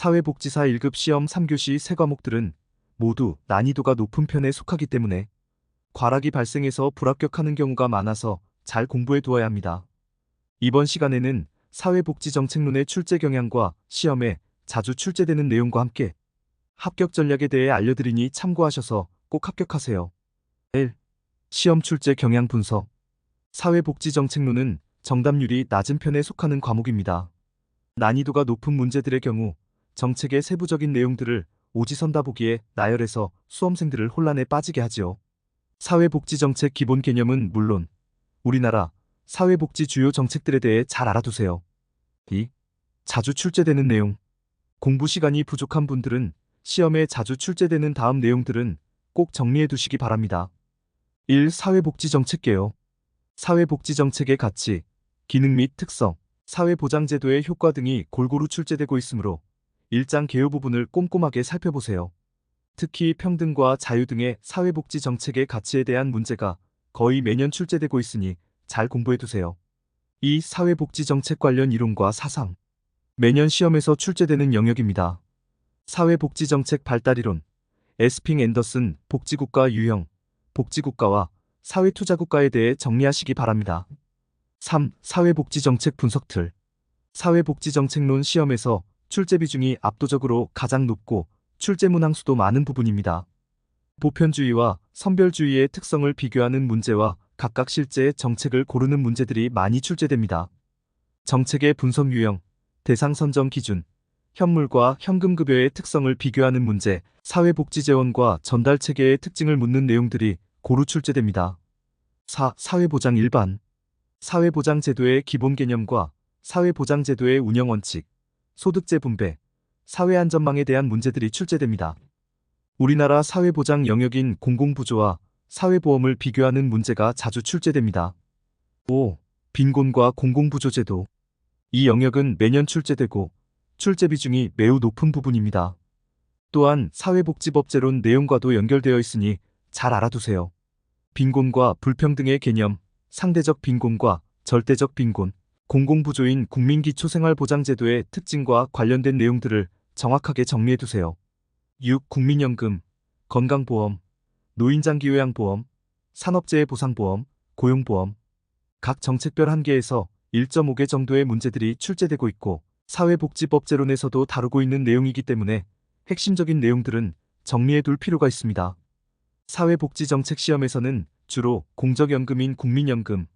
사회복지사 1급 시험 3교시 세 과목들은 모두 난이도가 높은 편에 속하기 때문에 과락이 발생해서 불합격하는 경우가 많아서 잘 공부해 두어야 합니다. 이번 시간에는 사회복지정책론의 출제 경향과 시험에 자주 출제되는 내용과 함께 합격 전략에 대해 알려드리니 참고하셔서 꼭 합격하세요. 1. 시험 출제 경향 분석 사회복지정책론은 정답률이 낮은 편에 속하는 과목입니다. 난이도가 높은 문제들의 경우 정책의 세부적인 내용들을 오지선다 보기에 나열해서 수험생들을 혼란에 빠지게 하지요. 사회복지정책 기본 개념은 물론 우리나라 사회복지 주요 정책들에 대해 잘 알아두세요. 2. 자주 출제되는 내용 공부 시간이 부족한 분들은 시험에 자주 출제되는 다음 내용들은 꼭 정리해 두시기 바랍니다. 1. 사회복지정책 개요. 사회복지정책의 가치, 기능 및 특성, 사회보장제도의 효과 등이 골고루 출제되고 있으므로 일장 개요 부분을 꼼꼼하게 살펴보세요. 특히 평등과 자유 등의 사회복지 정책의 가치에 대한 문제가 거의 매년 출제되고 있으니 잘 공부해두세요. 이 사회복지 정책 관련 이론과 사상. 매년 시험에서 출제되는 영역입니다. 사회복지 정책 발달 이론. 에스핑 앤더슨 복지국가 유형, 복지국가와 사회투자국가에 대해 정리하시기 바랍니다. 3. 사회복지정책 분석 틀. 사회복지정책론 시험에서 출제 비중이 압도적으로 가장 높고 출제 문항 수도 많은 부분입니다. 보편주의와 선별주의의 특성을 비교하는 문제와 각각 실제의 정책을 고르는 문제들이 많이 출제됩니다. 정책의 분석 유형, 대상 선정 기준, 현물과 현금 급여의 특성을 비교하는 문제, 사회복지재원과 전달 체계의 특징을 묻는 내용들이 고루 출제됩니다. 4. 사회보장 일반 사회보장 제도의 기본 개념과 사회보장 제도의 운영 원칙, 소득재 분배, 사회 안전망에 대한 문제들이 출제됩니다. 우리나라 사회보장 영역인 공공부조와 사회보험을 비교하는 문제가 자주 출제됩니다. 5. 빈곤과 공공부조제도 이 영역은 매년 출제되고 출제 비중이 매우 높은 부분입니다. 또한 사회복지법제론 내용과도 연결되어 있으니 잘 알아두세요. 빈곤과 불평등의 개념, 상대적 빈곤과 절대적 빈곤, 공공부조인 국민기초생활보장제도의 특징과 관련된 내용들을 정확하게 정리해두세요. 6. 국민연금, 건강보험, 노인장기요양보험, 산업재해 보상보험, 고용보험. 각 정책별 한계에서 1.5개 정도의 문제들이 출제되고 있고 사회복지법제론에서도 다루고 있는 내용이기 때문에 핵심적인 내용들은 정리해둘 필요가 있습니다. 사회복지정책 시험에서는 주로 공적연금인 국민연금,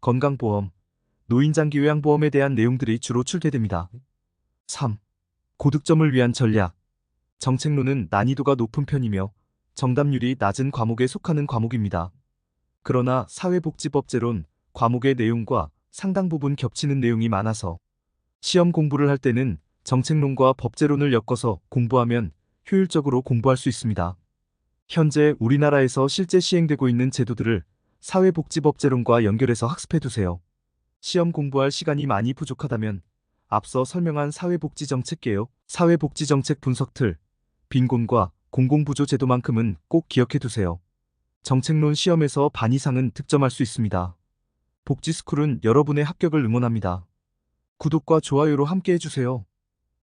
건강보험, 노인장기 요양보험에 대한 내용들이 주로 출제됩니다. 3. 고득점을 위한 전략. 정책론은 난이도가 높은 편이며 정답률이 낮은 과목에 속하는 과목입니다. 그러나 사회복지법제론 과목의 내용과 상당 부분 겹치는 내용이 많아서 시험 공부를 할 때는 정책론과 법제론을 엮어서 공부하면 효율적으로 공부할 수 있습니다. 현재 우리나라에서 실제 시행되고 있는 제도들을 사회복지법제론과 연결해서 학습해두세요. 시험 공부할 시간이 많이 부족하다면 앞서 설명한 사회복지정책개요, 사회복지정책 분석 틀, 빈곤과 공공부조 제도만큼은 꼭 기억해 두세요. 정책론 시험에서 반 이상은 득점할 수 있습니다. 복지스쿨은 여러분의 합격을 응원합니다. 구독과 좋아요로 함께 해주세요.